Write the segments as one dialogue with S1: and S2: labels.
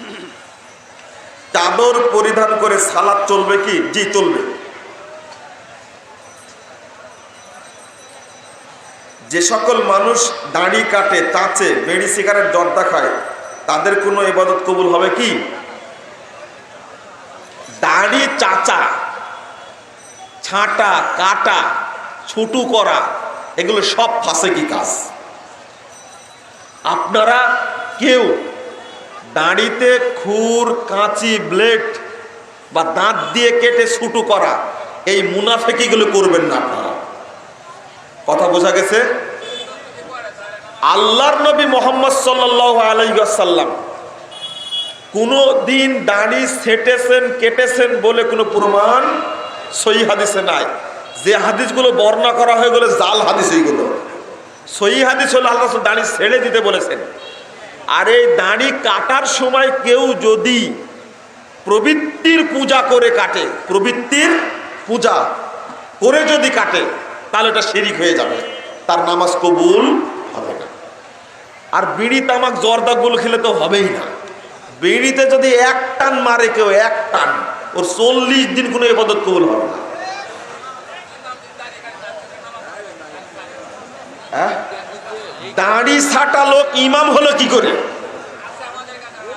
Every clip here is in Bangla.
S1: চাদর পরিধান করে সালাদ চলবে কি? জি, চলবে। যে সকল মানুষ দাড়ি কাটে, তাঁচে, বেড়ি সিগারেট জর্দা খায়, তাদের কোনো এবাদত কবুল হবে কি? দাড়ি চাচা, ছাঁটা, কাটা, ছুটু করা, এগুলো সব ফাঁসে কি কাজ? আপনারা কেউ দাড়িতে খুর, কাঁচি, ব্লেড বা দাঁত দিয়ে কেটে ছুটু করা, এই মুনাফেকিগুলো করবেন না আপনারা। কথা বোঝা গেছে? আল্লাহর নবী মোহাম্মদ সাল্লাহ আলাইসাল্লাম কোনো দিন দাঁড়ি সেটেছেন কেটেছেন বলে কোনো প্রমাণ সহি হাদিসে নাই। যে হাদিসগুলো বর্ণনা করা হয়ে গেলে, জাল হাদিস এইগুলো। সহি হাদিস হলো আল্লাহ দাড়ি ছেড়ে দিতে বলেছেন। আর এই দাড়ি কাটার সময় কেউ যদি প্রবৃত্তির পূজা করে কাটে, প্রবৃত্তির পূজা করে যদি কাটে, তাহলে এটা শিরিক হয়ে যাবে। তার নামাজ কবুল হবে না। আর বিড়ি তামাক জর্দা জর্দাগুলো খেলে তো হবেই না। বিড়িতে যদি এক টান মারে কেউ, এক টান, ওর চল্লিশ দিন কোনো এবাদত কবুল হবে না। দাড়ি ছাটা লোক ইমাম হলো কি করে?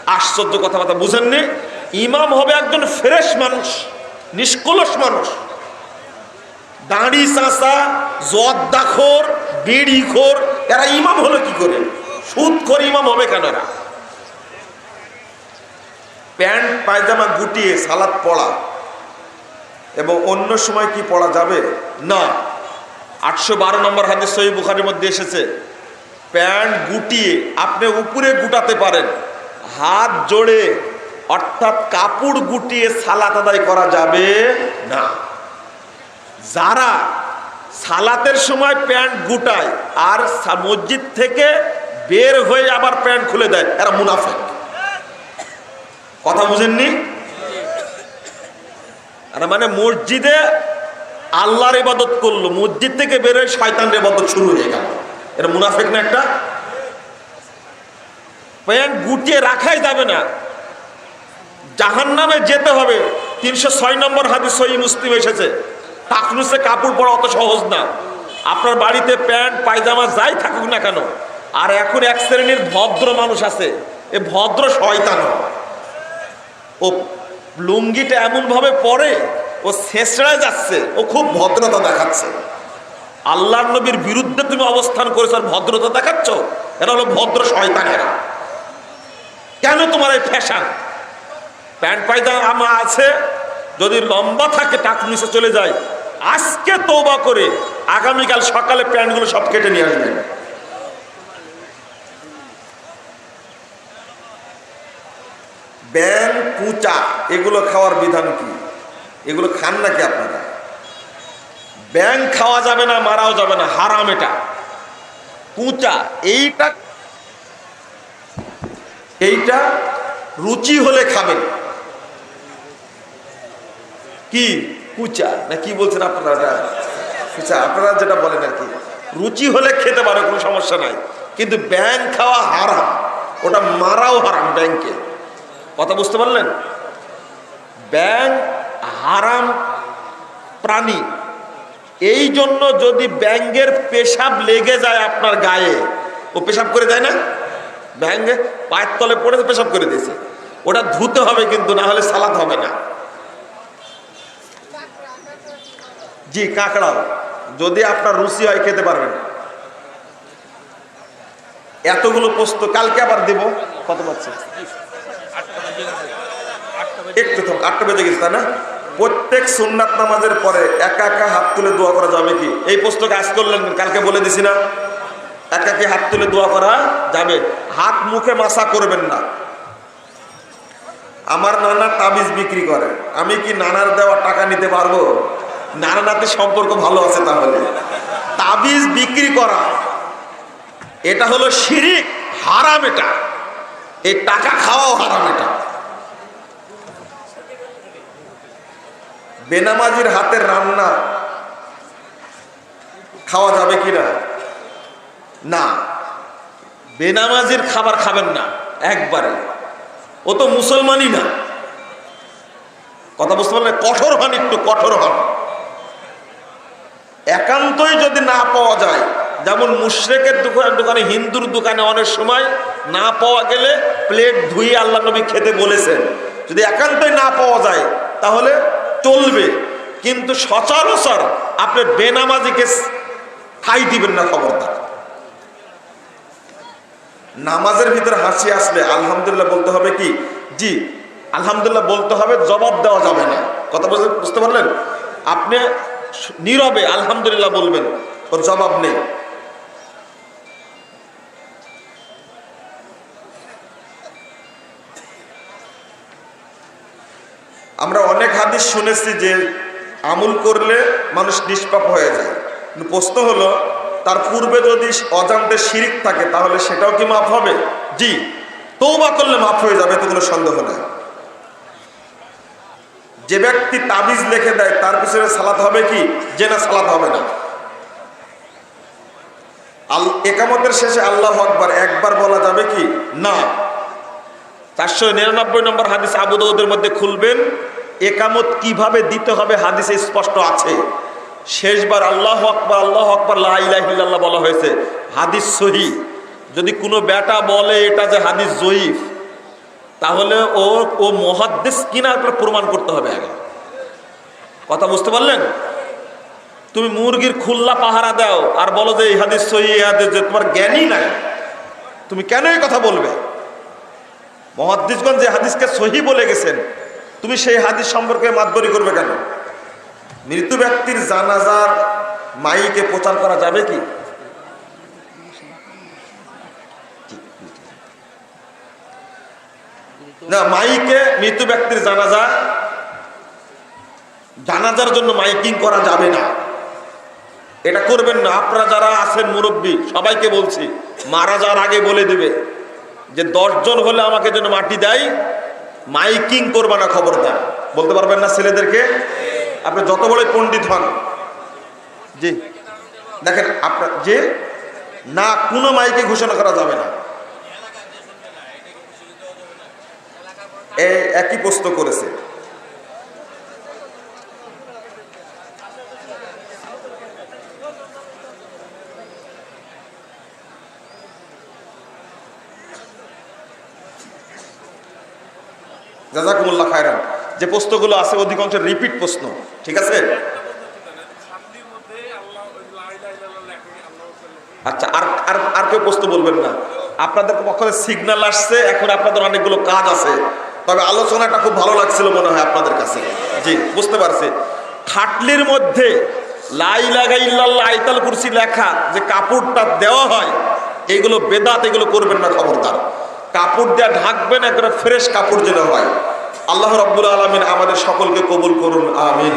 S1: আশ্চর্য কথাবার্তা বুঝেননি ইমাম হবে একজন ফ্রেশ মানুষ, নিষ্কলস মানুষ। দাড়ি চাষা জর্দাখোর বিড়িখোর, এরা ইমাম হলো কি করে? সুদ করে ইমাম হবে কেন এরা? প্যান্ট, পায়জামা গুটিয়ে সালাদ পড়া। এবং অন্য সময় কি পড়া যাবে? না। আটশো বারো নম্বর হাদিস সহি বুখারির মধ্যে এসেছে। প্যান্ট গুটিয়ে আপনি উপরে গুটাতে পারেন। হাত জোড়ে, অর্থাৎ কাপড় গুটিয়ে সালাত আদায় করা যাবে না। যারা সালাতের সময় প্যান্ট গুটায় আর মসজিদ থেকে বের হয়ে আবার প্যান্ট খুলে দেয়, এরা মুনাফেক। কথা বুঝেননি? আর মানে মসজিদে আল্লাহর ইবাদত করল, মসজিদ থেকে বেরোয় শয়তানের ইবাদত শুরু হয়ে গেল। এটা মুনাফেক না একটা? প্যান্ট গুটিয়ে রাখাই যাবে না। জাহান নামে যেতে হবে। তিনশো ছয় নম্বর হাদিস সহি মুসলিম এসেছে। টাকনুসে কাপড় পরা অত সহজ না। আপনার বাড়িতে প্যান্ট, পায়জামা যাই থাকুক না কেন, আর এখন এক শ্রেণির ভদ্র মানুষ আছে। এ ভদ্র শয়তান। ও লুঙ্গিটা এমন ভাবে পরে, ও শেষড়ায় যাচ্ছে। ও খুব ভদ্রতা দেখাচ্ছে। আল্লাহ নবীর বিরুদ্ধে তুমি অবস্থান করেছ আর ভদ্রতা দেখাচ্ছ, এরা হলো ভদ্র শয়তানেরা। কেন তোমার এই ফ্যাশন? প্যান্ট পায়জামা আছে, যদি লম্বা থাকে টাক নিচে চলে যায়। আজকে তৌবা করে আগামীকাল সকালে প্যান্টগুলো সব কেটে নিয়ে আসবেন ব্যাং কুচা এগুলো খাওয়ার বিধান কি? এগুলো খান নাকি আপনারা? ব্যাং খাওয়া যাবে না, মারাও যাবে না, হারাম এটা। কুচা এইটা এইটা রুচি হলে খাবেন। কি? কুচা। না, কি বলছেন আপনারা? কুচা। আপনারা যেটা বলেন আর কি। রুচি হলে খেতে পারে, কোনো সমস্যা নাই। কিন্তু ব্যাং খাওয়া হারাম। ওটা মারাও হারাম ব্যাংকে। কথা বুঝতে পারলেন? ব্যাং হারাম প্রাণী। এই জন্য যদি ব্যাঙ্গের পেশাব লেগে যায় আপনার গায়ে, ও পেশাব করে দেয় না? ব্যাঙ্গে পায়ের তলে পড়ে পেশাব করে দিয়েছে। ওটা ধুতে হবে কিন্তু, না হলে সালাদ হবে না। জি, কাঁকড়াও। যদি আপনার রুচি হয়, খেতে পারবেন। এতগুলো পোস্ত কালকে আবার দেব। কত পাচ্ছে? একটু থাম, আটটা বেজে গেছে, তাই না? প্রত্যেক সুন্নাত নামাজের পরে একা একা হাত তুলে দোয়া করা যাবে কি? এই পুস্তকে আজ করলেন কালকে বলে দিছি না। একা একা হাত তুলে দোয়া করা যাবে। হাত মুখে মাসা করবেন না। আমার নানা তাবিজ বিক্রি করে। আমি কি নানার দেওয়া টাকা নিতে পারব? নানা নাতির সম্পর্ক ভালো আছে তাহলে। তাবিজ বিক্রি করা। এটা হলো শিরিক, হারাম এটা। এই টাকা খাওয়াও হারাম এটা। বেনামাজির হাতের রান্না খাওয়া যাবে কি না? না। বেনামাজির খাবার খাবেন না, একবারে। ও তো মুসলমানই না। কথা বুঝতে পারলেন? কঠোর হন একটু, কঠোর হন। একান্তই যদি না পাওয়া যায়, যেমন মুশরেকের দোকান দোকানে, হিন্দুর দোকানে অনেক সময় না পাওয়া গেলে প্লেট ধুয়ে আল্লাহ নবী খেতে বলেছেন। যদি একান্তই না পাওয়া যায়, তাহলে চলবে। কিন্তু সচরাচর আপনি বেনামাজিকে ঠাই দিবেন না খবরদার। নামাজের ভিতরে হাসি আসলে আলহামদুলিল্লাহ বলতে হবে কি? জি, আলহামদুলিল্লাহ বলতে হবে, জবাব দেওয়া যাবে না। কথা বুঝতে- বুঝতে পারলেন? আপনি নীরবে আলহামদুলিল্লাহ বলবেন, ওর জবাব নেই। হাদিস শুনেছি যে আমল করলে মানুষ নিষ্পাপ হয়ে যায়। প্রশ্ন হলো, তার পূর্বে যদি অজান্তে শিরিক থাকে, তাহলে সেটাও কি মাফ হবে? জি। তৌবা করলে মাফ হয়ে যাবে তো কোনো সন্দেহ নেই। যে ব্যক্তি তাবিজ লিখে দেয়, তার পিছনে সালাত হবে কি? যে না, সালাত হবে না। আল, একামতের শেষে আল্লাহ আকবার, একবার বলা যাবে কি? না। চারশো নিরানব্বই নম্বর হাদিস আবু দাউদের মধ্যে খুলবেন। একামত কীভাবে দিতে হবে হাদিসে স্পষ্ট আছে। শেষবার আল্লাহ আকবর আল্লাহ আকবর লাহ বলা হয়েছে, হাদিস সহি। যদি কোনো বেটা বলে এটা যে হাদিস জয়ীফ, তাহলে ও ও মহাদ্দেশ কিনা একটা প্রমাণ করতে হবে আগে। কথা বুঝতে পারলেন? তুমি মুরগির খুল্লা পাহারা দাও আর বলো যে এই হাদিস সহি হাদিস যে তোমার জ্ঞানই নাই। তুমি কেন এই কথা বলবে? মহাদ্দিসগঞ্জ যে হাদিসকে সহি বলে গেছেন তুমি সেই হাদিস সম্পর্কে মাতবরি করবে কেন? মৃত ব্যক্তির জানাজার মাইকে প্রচার করা যাবে কি? না, মাইকে মৃত ব্যক্তির জানাজা, জানাজার জন্য মাইকিং করা যাবে না। এটা করবেন না। আপনারা যারা আছেন মুরব্বী, সবাইকে বলছি, মারা যাওয়ার আগে বলে দেবে যে দশজন হলে আমাকে যেন মাটি দেয় মাইকিং করবা না খবরদার। বলতে পারবেন না ছেলেদেরকে? আপনি যত বড় পণ্ডিত হন। জি। দেখেন, আপনার যে না কোনো মাইকে ঘোষণা করা যাবে না। একই প্রশ্ন করেছে। জাজাকুমুল্লাহ খায়রান। যে প্রশ্নগুলো আছে অধিকাংশ রিপিট প্রশ্ন, ঠিক আছে? আচ্ছা আর আর আর কেউ প্রশ্ন বলবেন না। আপনাদের পক্ষ থেকে সিগন্যাল আসছে, এখন আপনাদের অনেকগুলো কাজ আছে। তবে আলোচনাটা খুব ভালো লাগছিল মনে হয় আপনাদের কাছে। জি, বুঝতে পারছি। খাটলির মধ্যে লাই লাগাই আইতাল কুরসি লেখা যে কাপড়টা দেওয়া হয় এগুলো বেদাত, এগুলো করবেন না খবরদার। কাপড় দেওয়া ঢাকবেন একটা ফ্রেশ কাপড় যেন হয়। আল্লাহ রব্বুল আলমিন আমাদের সকলকে কবুল করুন, আমিন।